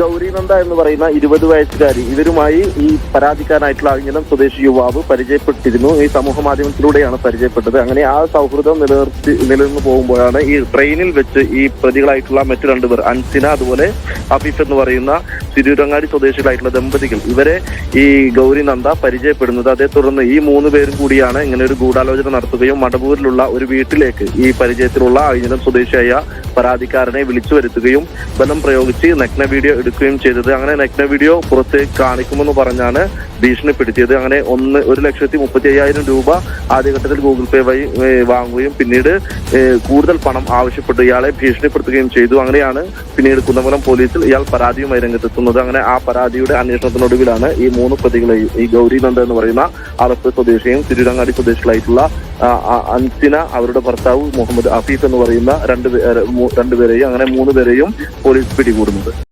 ഗൗരിനന്ദ എന്ന് പറയുന്ന ഇരുപത് വയസ്സുകാരി. ഇവരുമായി ഈ പരാതിക്കാരനായിട്ടുള്ള അഴിഞ്ഞലം സ്വദേശി യുവാവ് പരിചയപ്പെട്ടിരുന്നു. ഈ സമൂഹ മാധ്യമത്തിലൂടെയാണ് പരിചയപ്പെട്ടത്. അങ്ങനെ ആ സൗഹൃദം നിലനിർത്തി നിലനിന്ന് പോകുമ്പോഴാണ് ഈ ട്രെയിനിൽ വെച്ച് ഈ പ്രതികളായിട്ടുള്ള മറ്റു രണ്ടുപേർ അൻസിന അതുപോലെ അഫീഫ് എന്ന് പറയുന്ന തിരൂരങ്ങാടി സ്വദേശികളായിട്ടുള്ള ദമ്പതികൾ ഇവരെ ഈ ഗൗരി നന്ദ പരിചയപ്പെടുന്നത്. അതേ തുടർന്ന് ഈ മൂന്ന് പേരും കൂടിയാണ് ഇങ്ങനെ ഒരു ഗൂഢാലോചന നടത്തുകയും മടവൂരിലുള്ള ഒരു വീട്ടിലേക്ക് ഈ പരിചയത്തിലുള്ള അഴിഞ്ഞലം സ്വദേശിയായ പരാതിക്കാരനെ വിളിച്ചു വരുത്തുകയും ബലം പ്രയോഗിച്ച് നഗ്ന വീഡിയോ എടുക്കുകയും ചെയ്തത്. അങ്ങനെ നഗ്ന വീഡിയോ പുറത്തേക്ക് കാണിക്കുമെന്ന് പറഞ്ഞാണ് ഭീഷണിപ്പെടുത്തിയത് അങ്ങനെ ഒന്ന് ഒരു ലക്ഷത്തി മുപ്പത്തി അയ്യായിരം രൂപ ആദ്യഘട്ടത്തിൽ ഗൂഗിൾ പേ വഴി വാങ്ങുകയും പിന്നീട് കൂടുതൽ പണം ആവശ്യപ്പെട്ട് ഇയാളെ ഭീഷണിപ്പെടുത്തുകയും ചെയ്തു. അങ്ങനെയാണ് പിന്നീട് കുന്നംകുളം പോലീസിൽ ഇയാൾ പരാതിയുമായി രംഗത്തെത്തുന്നത്. അങ്ങനെ ആ പരാതിയുടെ അന്വേഷണത്തിനൊടുവിലാണ് ഈ മൂന്ന് പ്രതികളെയും ഈ ഗൗരി നന്ദ എന്ന് പറയുന്ന ആലപ്പുഴ സ്വദേശിയും തിരുരങ്ങാടി സ്വദേശികളായിട്ടുള്ള അൻസിന അവരുടെ ഭർത്താവ് മുഹമ്മദ് അഫീഫ് എന്ന് പറയുന്ന രണ്ട് രണ്ടുപേരെയും അങ്ങനെ മൂന്ന് പേരെയും പോലീസ് പിടികൂടുന്നത്